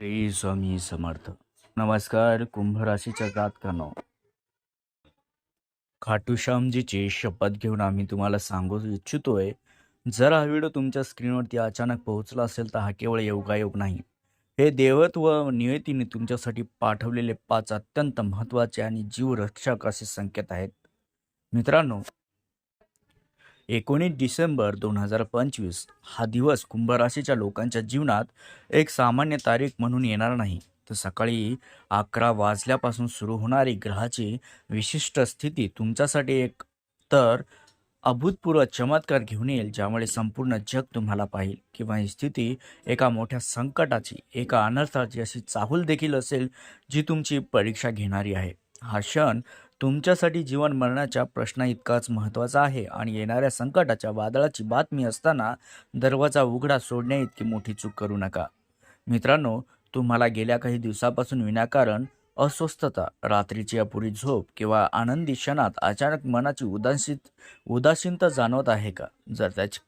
श्री स्वामी समर्थ. नमस्कार कुंभ राशीच्या जातकांनो खाटूश्यामजीची शपथ घेऊन आम्ही तुम्हाला सांगू इच्छितोय जर हा व्हिडिओ तुमच्या स्क्रीनवरती अचानक पोहोचला असेल तर हा केवळ योगायोग नाही. हे देवत्व व नियतीने तुमच्यासाठी पाठवलेले पाच अत्यंत महत्त्वाचे आणि जीवरक्षक असे संकेत आहेत. मित्रांनो एकोणीस डिसेंबर दोन हजार पंचवीस हा दिवस कुंभ राशीच्या लोकांच्या जीवनात एक सामान्य तारीख म्हणून येणार नाही. तर सकाळी अकरा वाजल्यापासून सुरू होणारी ग्रहाची विशिष्ट स्थिती तुमच्यासाठी एक तर अभूतपूर्व चमत्कार घेऊन येईल ज्यामुळे संपूर्ण जग तुम्हाला पाहिल. किंवा ही स्थिती एका मोठ्या संकटाची एका अनर्थाची अशी चाहूल देखील असेल जी तुमची परीक्षा घेणारी आहे. हा क्षण तुमच्यासाठी जीवन मरणाच्या प्रश्ना इतकाच महत्त्वाचा आहे आणि येणाऱ्या संकटाच्या वादळाची बातमी असताना दरवाजा उघडा सोडण्या इतकी मोठी चूक करू नका. मित्रांनो तुम्हाला गेल्या काही दिवसापासून विनाकारण अस्वस्थता रात्रीची अपुरी झोप किंवा आनंदी क्षणात अचानक मनाची उदासीत उदासीनता जाणवत आहे का? जर त्याची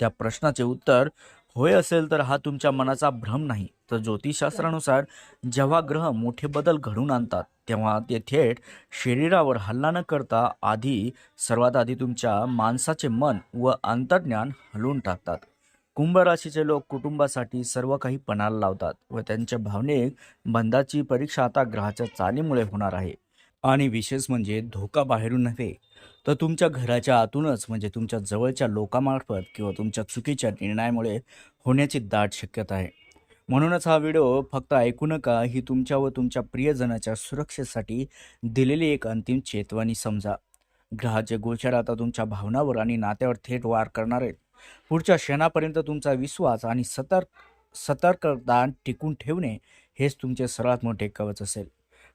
त्या प्रश्नाचे उत्तर होय असेल तर हा तुमच्या मनाचा भ्रम नाही. तर ज्योतिषशास्त्रानुसार जेव्हा ग्रह मोठे बदल घडून आणतात तेव्हा ते थेट शरीरावर हल्ला न करता आधी सर्वात आधी तुमच्या माणसाचे मन व अंतर्ज्ञान हलवून टाकतात. कुंभ राशीचे लोक कुटुंबासाठी सर्व काही पणाला लावतात व त्यांच्या भावनिक बंधाची परीक्षा आता ग्रहाच्या चालीमुळे होणार आहे. आणि विशेष म्हणजे धोका बाहेरून नव्हे तर तुमच्या घराच्या आतूनच म्हणजे तुमच्या जवळच्या लोकांमार्फत किंवा तुमच्या चुकीच्या निर्णयामुळे होण्याची दाट शक्यता आहे. म्हणूनच हा व्हिडिओ फक्त ऐकू नका ही तुमच्या व तुमच्या प्रियजनाच्या सुरक्षेसाठी दिलेली एक अंतिम चेतवणी समजा. ग्रहाचे गोचर आता तुमच्या भावनावर आणि नात्यावर थेट वार करणार आहेत. पुढच्या क्षणापर्यंत तुमचा विश्वास आणि सतर्क सतर्कता टिकून ठेवणे हेच तुमचे सर्वात मोठे कवच असेल.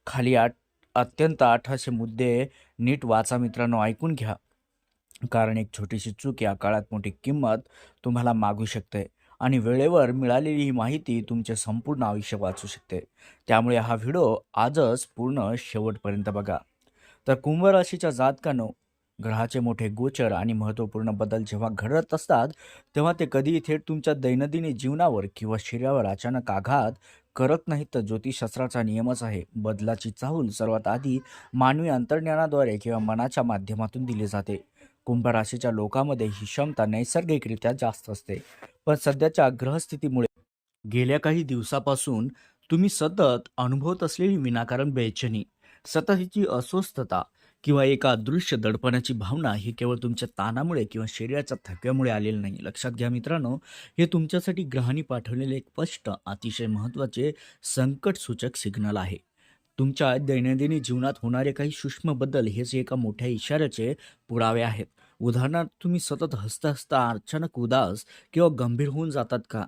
खाली आठ अत्यंत आठाशे मुद्दे नीट वाचा मित्रांनो ऐकून घ्या. कारण एक छोटीशी चूक या काळात मोठी किंमत तुम्हाला मागू शकते. आणि वेळेवर मिळालेली ही माहिती तुमचे संपूर्ण आयुष्य वाचू शकते. त्यामुळे हा व्हिडिओ आजच पूर्ण शेवटपर्यंत बघा. तर कुंभ राशीच्या जातकानो ग्रहाचे मोठे गोचर आणि महत्त्वपूर्ण बदल जेव्हा घडत असतात तेव्हा ते कधीही थेट तुमच्या दैनंदिन जीवनावर किंवा शरीरावर अचानक आघात करत नाहीत. तर ज्योतिषशास्त्राचा नियमच आहे बदलाची चाहूल सर्वात आधी मानवी अंतर्ज्ञानाद्वारे किंवा मनाच्या माध्यमातून दिली जाते. कुंभ राशीच्या लोकांमध्ये ही क्षमता नैसर्गिकरित्या जास्त असते. पण सध्याच्या ग्रहस्थितीमुळे गेल्या काही दिवसापासून तुम्ही सतत अनुभवत असलेली विनाकारण बेचनी सततची अस्वस्थता किंवा एका अदृश्य दडपणाची भावना ही केवळ तुमच्या ताणामुळे किंवा शरीराच्या थकव्यामुळे आलेली नाही. लक्षात घ्या मित्रांनो हे तुमच्यासाठी ग्रहांनी पाठवलेले एक स्पष्ट अतिशय महत्त्वाचे संकटसूचक सिग्नल आहे. तुमच्या दैनंदिन जीवनात होणारे काही सूक्ष्म बदल हेच एका मोठ्या इशाऱ्याचे पुरावे आहेत. उदाहरणार्थ तुम्ही सतत हसता हसता अचानक उदास किंवा गंभीर होऊन जातात का?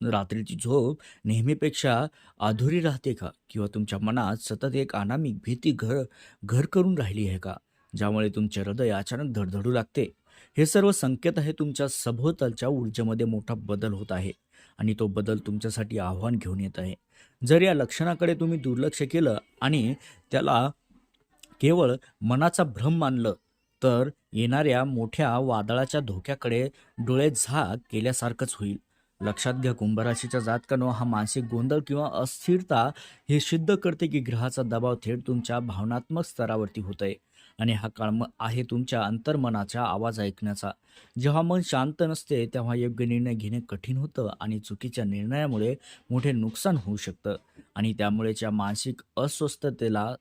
रात्रीची झोप नेहमीपेक्षा अधुरी राहते का? किंवा तुमच्या मनात सतत एक अनामिक भीती घर घर करून राहिली आहे का? ज्यामुळे तुमचे हृदय अचानक धडधडू लागते. हे सर्व संकेत आहे तुमच्या सभोवतालच्या ऊर्जेमध्ये मोठा बदल होत आहे आणि तो बदल तुमच्यासाठी आव्हान घेऊन येत आहे. जर या लक्षणाकडे तुम्ही दुर्लक्ष केलं आणि त्याला केवळ मनाचा भ्रम मानलं तर येणाऱ्या मोठ्या वादळाच्या धोक्याकडे डोळे झाक केल्यासारखंच होईल. लक्षात घ्या कुंभराशीच्या जातकानो हा मानसिक गोंधळ किंवा अस्थिरता हे सिद्ध करते की ग्रहाचा दबाव थेट तुमच्या भावनात्मक स्तरावरती होत आहे आणि हा काळ म- आहे तुमच्या अंतर्मनाचा आवाज ऐकण्याचा. जेव्हा मन शांत नसते तेव्हा योग्य निर्णय घेणे कठीण होतं आणि चुकीच्या निर्णयामुळे मोठे नुकसान होऊ शकतं. आणि त्यामुळेच्या मानसिक अस्वस्थतेला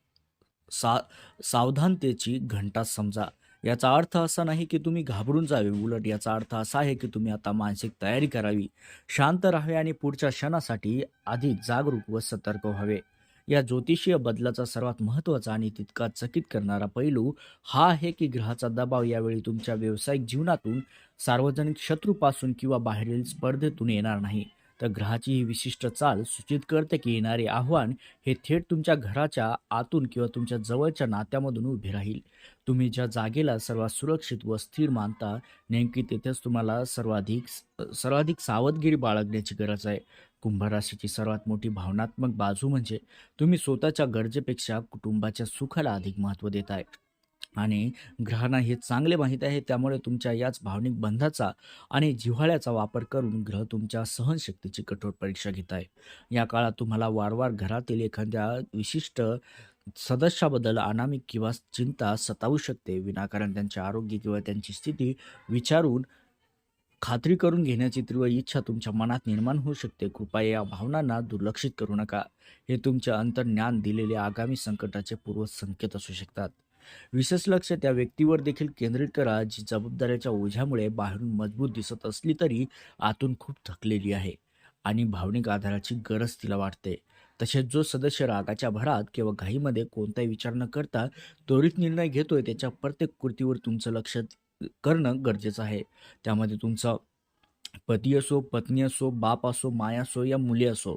सा सावधानतेची घंटा समजा. याचा अर्थ असा नाही की तुम्ही घाबरून जावे उलट याचा अर्थ असा आहे की तुम्ही आता मानसिक तयारी करावी. शांत राहावे आणि पुढच्या क्षणासाठी अधिक जागरूक व सतर्क व्हावे. या ज्योतिषीय बदलाचा सर्वात महत्त्वाचा आणि तितका चकित करणारा पैलू हा आहे की ग्रहाचा दबाव यावेळी तुमच्या व्यावसायिक जीवनातून सार्वजनिक शत्रूपासून किंवा बाहेरील स्पर्धेतून येणार नाही. तर ग्रहाची ही विशिष्ट चाल सूचित करते की येणारे आव्हान हे थेट तुमच्या घराच्या आतून किंवा तुमच्या जवळच्या नात्यामधून उभे राहील. तुम्ही ज्या जागेला सर्वात सुरक्षित व स्थिर मानता नेमकी तेथेच तुम्हाला सर्वाधिक सर्वाधिक सावधगिरी बाळगण्याची गरज आहे. कुंभ राशीची सर्वात मोठी भावनात्मक बाजू म्हणजे तुम्ही स्वतःच्या गरजेपेक्षा कुटुंबाच्या सुखाला अधिक महत्त्व देत आहे आणि ग्रहांना हे चांगले माहीत आहे त्यामुळे तुमच्या याच भावनिक बंधाचा आणि जिव्हाळ्याचा वापर करून ग्रह तुमच्या सहनशक्तीची कठोर परीक्षा घेत आहे. या काळात तुम्हाला वारंवार घरातील एखाद्या विशिष्ट सदस्याबद्दल अनामिक किंवा चिंता सतावू शकते विनाकारण त्यांचे आरोग्य किंवा त्यांची स्थिती विचारून खात्री करून घेण्याची तीव्र इच्छा तुमच्या मनात निर्माण होऊ शकते. कृपया या भावनांना दुर्लक्षित करू नका. हे तुमचे अंतर्ज्ञान दिलेले आगामी संकटाचे पूर्वसंकेत असू शकतात. विशेष लक्ष त्या व्यक्तीवर देखील केंद्रित करा जी जबाबदाऱ्याच्या ओझ्यामुळे बाहेरून मजबूत दिसत असली तरी आतून खूप थकलेली आहे आणि भावनिक आधाराची गरज तिला वाटते. तसेच जो सदस्य रागाच्या भरात किंवा घाईमध्ये कोणताही विचार न करता त्वरित निर्णय घेतोय त्याच्या प्रत्येक कृतीवर तुमचं लक्ष करणं गरजेचं आहे. त्यामध्ये तुमचा पती असो पत्नी असो बाप असो माय असो या मुली असो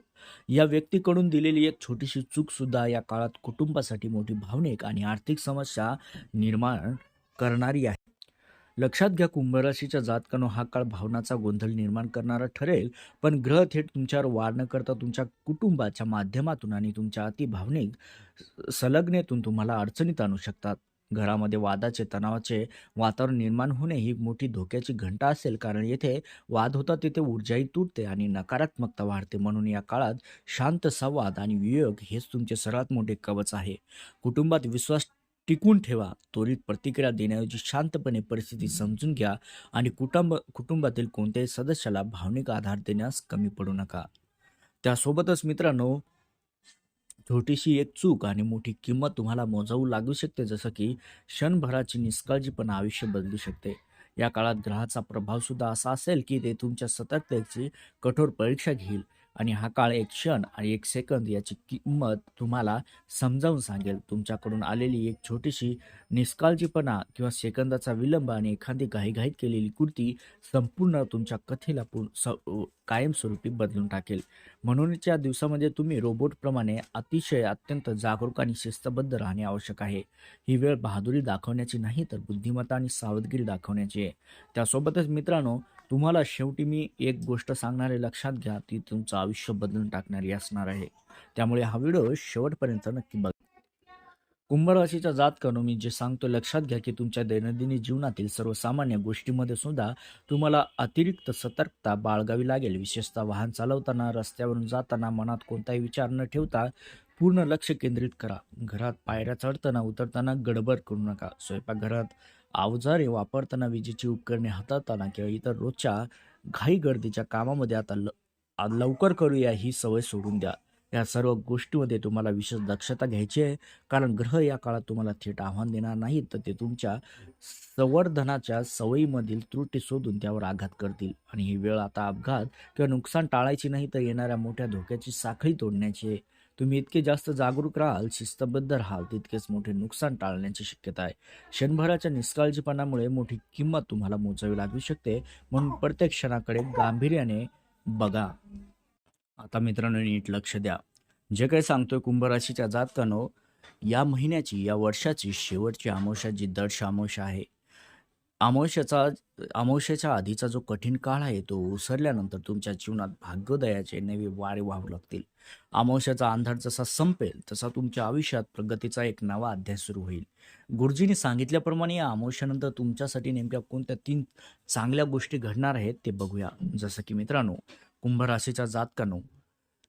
या व्यक्तीकडून दिलेली एक छोटीशी चूक सुद्धा या काळात कुटुंबासाठी मोठी भावनिक आणि आर्थिक समस्या निर्माण करणारी आहे. लक्षात घ्या कुंभराशीच्या जातकानो हा काळ भावनाचा गोंधळ निर्माण करणारा ठरेल पण ग्रह थेट तुमच्यावर वार न करता तुमच्या कुटुंबाच्या माध्यमातून आणि तुमच्या अतिभावनिक संलग्नेतून तुम्हाला अडचणीत आणू शकतात. घरामध्ये वादाचे तणावाचे वातावरण निर्माण होणे ही मोठी धोक्याची घंटा असेल. कारण येथे वाद होता तिथे ऊर्जाही तुटते आणि नकारात्मकता वाढते. म्हणून या काळात शांत संवाद आणि वियोग हेच तुमचे सर्वात मोठे कवच आहे. कुटुंबात विश्वास टिकून ठेवा. त्वरित प्रतिक्रिया देण्याऐवजी शांतपणे परिस्थिती समजून घ्या आणि कुटुंब कुटुंबातील कोणत्याही सदस्याला भावनिक आधार देण्यास कमी पडू नका. त्यासोबतच मित्रांनो छोटीशी एक चूक आणि मोठी किंमत तुम्हाला मोजावू लागू शकते जसं की क्षणभराची निष्काळजीपणा आयुष्य बदलू शकते. या काळात ग्रहाचा प्रभावसुद्धा असा असेल की ते तुमच्या सतर्कतेची कठोर परीक्षा घेईल. आणि हा काळ एक क्षण आणि एक सेकंद याची किंमत तुम्हाला समजावून सांगेल. तुमच्याकडून आलेली एक छोटीशी निष्काळजीपणा किंवा सेकंदाचा विलंब आणि एखादी घाईघाईत केलेली कृती संपूर्ण तुमच्या कथेला पूर्ण स कायमस्वरूपी बदलून टाकेल. म्हणूनच्या दिवसामध्ये तुम्ही रोबोटप्रमाणे अतिशय अत्यंत जागरूक आणि शिस्तबद्ध राहणे आवश्यक आहे. ही वेळ बहादुरी दाखवण्याची नाही तर बुद्धिमत्ता आणि सावधगिरी दाखवण्याची आहे. त्यासोबतच मित्रांनो तुम्हाला शेवटी मी एक गोष्ट सांगणारे लक्षात घ्या ती तुमचं आयुष्य बदलून टाकणारी असणार आहे. त्यामुळे हा व्हिडिओ शेवटपर्यंत नक्की बघा. कुंभ राशीच्या करून मी जे सांगतो लक्षात घ्या की तुमच्या दैनंदिन जीवनातील सर्वसामान्य गोष्टीमध्ये सुद्धा तुम्हाला अतिरिक्त सतर्कता बाळगावी लागेल. विशेषतः वाहन चालवताना रस्त्यावरून जाताना मनात कोणताही विचार न ठेवता पूर्ण लक्ष केंद्रित करा. घरात पायऱ्या चढताना उतरताना गडबड करू नका. स्वयंपाकघरात अवजारे वापरताना विजेची उपकरणे हाताळताना किंवा इतर रोजच्या घाई गर्दीच्या कामामध्ये आता ल लवकर करूया ही सवय सोडून द्या. या सर्व गोष्टीमध्ये तुम्हाला विशेष दक्षता घ्यायची आहे. कारण ग्रह या काळात तुम्हाला थेट आव्हान देणार नाहीत तर ते तुमच्या संवर्धनाच्या सवयीमधील त्रुटी शोधून त्यावर आघात करतील. आणि ही वेळ आता अपघात किंवा नुकसान टाळायची नाही तर येणाऱ्या मोठ्या धोक्याची साखळी तोडण्याची आहे. तुम्ही इतके जास्त जागरूक राहाल शिस्तबद्ध राहाल तितकेच मोठे नुकसान टाळण्याची शक्यता आहे. क्षणभराच्या निष्काळजीपणामुळे मोठी किंमत तुम्हाला मोजावी लागू शकते. म्हणून प्रत्येक क्षणाकडे गांभीर्याने बघा. आता मित्रांनो नीट लक्ष द्या. जे काही सांगतोय कुंभराशीच्या जातकानो या महिन्याची या वर्षाची शेवटची अमावस्या जी दर्श अमावस्या आहे. अमावश्याचा अमावश्याच्या आधीचा जो कठीण काळ आहे तो ओसरल्यानंतर तुमच्या जीवनात भाग्योदयाचे नवे वारे वाहू लागतील. अमावश्याचा अंधार जसा संपेल तसा तुमच्या आयुष्यात प्रगतीचा एक नवा अध्याय सुरू होईल. गुरुजींनी सांगितल्याप्रमाणे या अमावश्यानंतर तुमच्यासाठी नेमक्या कोणत्या तीन चांगल्या गोष्टी घडणार आहेत ते बघूया. जसं की मित्रांनो कुंभ राशीच्या जातकानो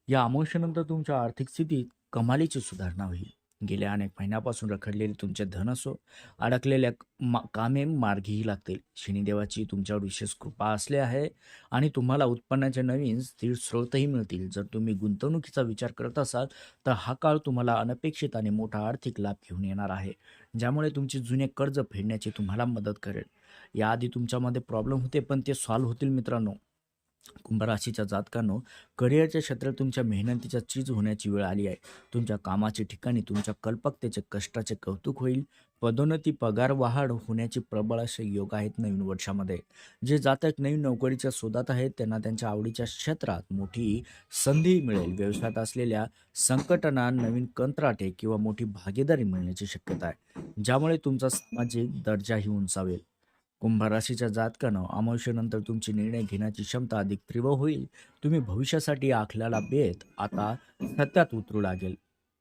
या अमावश्यानंतर तुमच्या आर्थिक स्थितीत कमालीची सुधारणा होईल. गेल्या अनेक महिन्यापासून रखडलेले तुमचे धन असो अडकलेल्या मा कामे मार्गीही लागतील. शनिदेवाची तुमच्यावर विशेष कृपा असले आहे आणि तुम्हाला उत्पन्नाचे नवीन स्थिर स्रोतही मिळतील. जर तुम्ही गुंतवणुकीचा विचार करत असाल तर हा काळ तुम्हाला अनपेक्षित आणि मोठा आर्थिक लाभ घेऊन येणार आहे ज्यामुळे तुमचे जुने कर्ज फेडण्याची तुम्हाला मदत करेल. याआधी तुमच्यामध्ये प्रॉब्लेम होते पण ते सॉल्व्ह होतील मित्रांनो. कुंभराशीच्या जातकांनो करिअरच्या क्षेत्रात तुमच्या मेहनतीच्या चीज होण्याची वेळ आली आहे. तुमच्या कामाच्या ठिकाणी तुमच्या कल्पकतेचे कष्टाचे कौतुक होईल. पदोन्नती पगार वाढ होण्याची प्रबळ असे योग आहेत नवीन वर्षामध्ये. जे जातक नवीन नोकरीच्या शोधात आहेत त्यांना त्यांच्या आवडीच्या क्षेत्रात मोठी संधी मिळेल. व्यवसायात असलेल्या संकटांना नवीन कंत्राटे किंवा मोठी भागीदारी मिळण्याची शक्यता आहे. ज्यामुळे तुमचा सामाजिक दर्जाही उंचावेल. कुंभ राशीच्या जातकानं अमावश्येनंतर तुमची निर्णय घेण्याची क्षमता अधिक तीव्र होईल. तुम्ही भविष्यासाठी आखल्याला बेत आता सत्यात उतरू लागेल.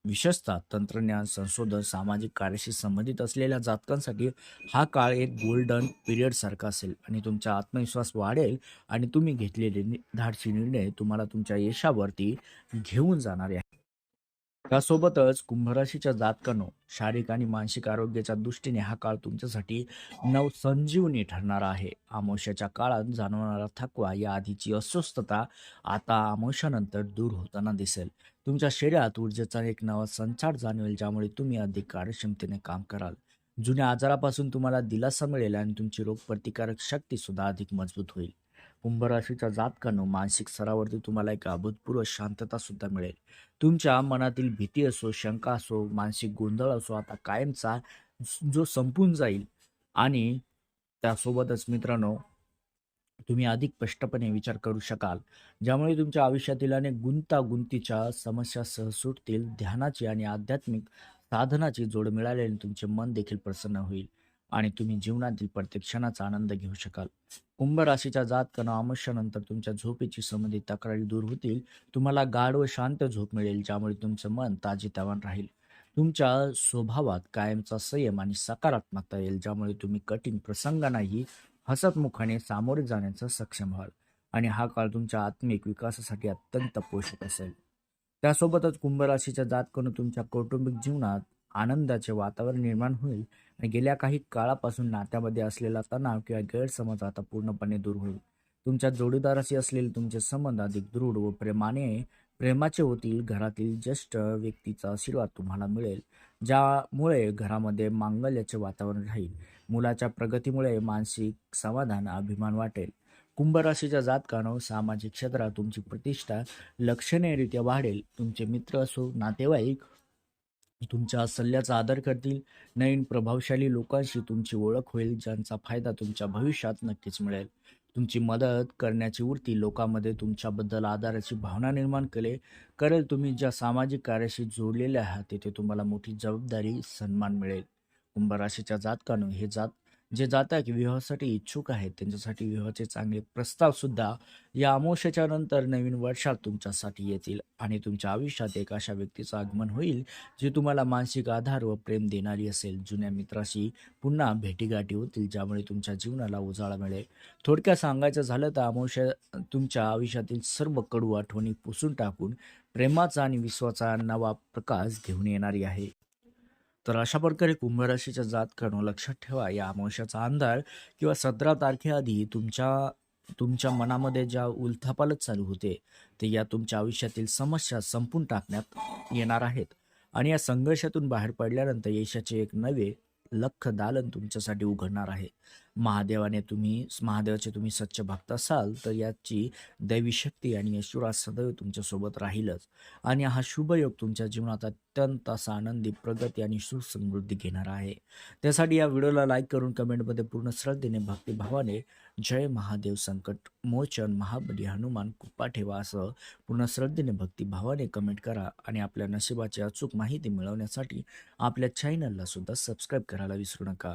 विशेषतः तंत्रज्ञान संशोधन सामाजिक कार्याशी संबंधित असलेल्या जातकांसाठी हा काळ एक गोल्डन पिरियड सारखा असेल आणि तुमचा आत्मविश्वास वाढेल आणि तुम्ही घेतलेले नि- धाडसी निर्णय तुम्हाला तुमच्या यशावरती घेऊन जाणारे त्यासोबतच कुंभराशीच्या जातकानो शारीरिक आणि मानसिक आरोग्याच्या दृष्टीने हा काळ तुमच्यासाठी नवसंजीवनी ठरणार आहे. आमोशाच्या काळात जाणवणारा थकवा या आधीची अस्वस्थता आता आमोशानंतर दूर होताना दिसेल. तुमच्या शरीरात ऊर्जेचा एक नवा संचार जाणवेल ज्यामुळे तुम्ही अधिक कार्यक्षमतेने काम कराल. जुन्या आजारापासून तुम्हाला दिलासा मिळेल आणि तुमची रोगप्रतिकारक शक्ती सुद्धा अधिक मजबूत होईल. कुंभ राशीच्या जातकांनो मानसिक स्तरावरती तुम्हाला एक अभूतपूर्व शांतता सुद्धा मिळेल. तुमच्या मनातील भीती असो शंका असो मानसिक गोंधळ असो आता कायमचा जो संपून जाईल आणि त्यासोबतच मित्रांनो तुम्ही अधिक स्पष्टपणे विचार करू शकाल ज्यामुळे तुमच्या आयुष्यातील अनेक गुंतागुंतीच्या समस्या सह सुटतील ध्यानाची आणि आध्यात्मिक साधनाची जोड मिळाल्याने तुमचे मन देखील प्रसन्न होईल. आणि तुम्ही जीवनातील प्रत्येक क्षणाचा आनंद घेऊ शकाल. कुंभ राशीच्या जातकानं अमावस्यानंतर तुमच्या झोपेची संबंधित तक्रारी दूर होतील. तुम्हाला गाढ व शांत झोप मिळेल ज्यामुळे तुमचं मन ताजेतवान राहील. तुमच्या स्वभावात कायमचा संयम आणि सकारात्मकता येईल ज्यामुळे तुम्ही कठीण प्रसंगांनाही हसतमुखाने सामोरे जाण्याचं सक्षम व्हाल. आणि हा काळ तुमच्या आत्मिक विकासासाठी अत्यंत पोषक असेल. त्यासोबतच कुंभ राशीच्या जातकानं तुमच्या कौटुंबिक जीवनात आनंदाचे वातावरण निर्माण होईल आणि गेल्या काही काळापासून नात्यामध्ये असलेला तणाव किंवा गैरसमज आता पूर्णपणे दूर होईल. तुमच्या जोडीदाराशी असलेले तुमचे संबंध अधिक दृढ व प्रेमाने प्रेमाचे होतील घरातील ज्येष्ठ व्यक्तीचा आशीर्वाद तुम्हाला मिळेल ज्यामुळे घरामध्ये मांगल्याचे वातावरण राहील. मुलाच्या प्रगतीमुळे मानसिक समाधान अभिमान वाटेल. कुंभ राशीच्या जातकानो सामाजिक क्षेत्रात तुमची प्रतिष्ठा लक्षणीयरित्या वाढेल. तुमचे मित्र असो नातेवाईक तुमच्या सल्ल्याचा आदर करतील. नवीन प्रभावशाली लोकांशी तुमची ओळख होईल ज्यांचा फायदा तुमच्या भविष्यात नक्कीच मिळेल. तुमची मदत करण्याची वृत्ती लोकांमध्ये तुमच्याबद्दल आदाराची भावना निर्माण केले करेल तुम्ही ज्या सामाजिक कार्याशी जोडलेले आहात तिथे तुम्हाला मोठी जबाबदारी सन्मान मिळेल. कुंभ राशीच्या जातकानं हे जात जे जातात विवाहासाठी इच्छुक आहेत त्यांच्यासाठी विवाहाचे चांगले प्रस्ताव सुद्धा या अमोशाच्या नंतर नवीन वर्षात तुमच्यासाठी येतील आणि तुमच्या आयुष्यात एक अशा व्यक्तीचं आगमन होईल जी तुम्हाला मानसिक आधार व प्रेम देणारी असेल. जुन्या मित्राशी पुन्हा भेटीगाठी होतील ज्यामुळे तुमच्या जीवनाला उजाळा मिळेल. थोडक्यात सांगायचं झालं तर अमावस्या तुमच्या आयुष्यातील सर्व कडू आठवणी पुसून टाकून प्रेमाचा आणि विश्वाचा नवा प्रकाश घेऊन येणारी आहे. तर अशा प्रकारे कुंभराशीच्या जातकांनो लक्षात ठेवा. या अमावश्याचा अंधार किंवा सतरा तारखेआधी तुमच्या तुमच्या मनामध्ये ज्या उलथापालच चालू होते ते या तुमच्या आयुष्यातील समस्या संपून टाकण्यात येणार आहेत. आणि या संघर्षातून बाहेर पडल्यानंतर यशाचे एक नवे लख दालन तुमच्यासाठी उघडणार आहे. महादेवाने तुम्ही महादेवाचे तुम्ही सच्च भक्त असाल तर याची दैवी शक्ती आणि यशुराज सदैव तुमच्यासोबत राहीलच. आणि हा शुभयोग तुमच्या जीवनात अत्यंत असा आनंदी प्रगती आणि सुसमृद्धी घेणार आहे. त्यासाठी या व्हिडिओला लाईक करून कमेंटमध्ये पूर्ण श्रद्धेने भक्तिभावाने जय महादेव संकट मोचन महाबली हनुमान कृपा ठेवा असं पूर्ण श्रद्धेने भक्तिभावाने कमेंट करा आणि आपल्या नशिबाची अचूक माहिती मिळवण्यासाठी आपल्या चॅनलला सुद्धा सबस्क्राईब करायला विसरू नका.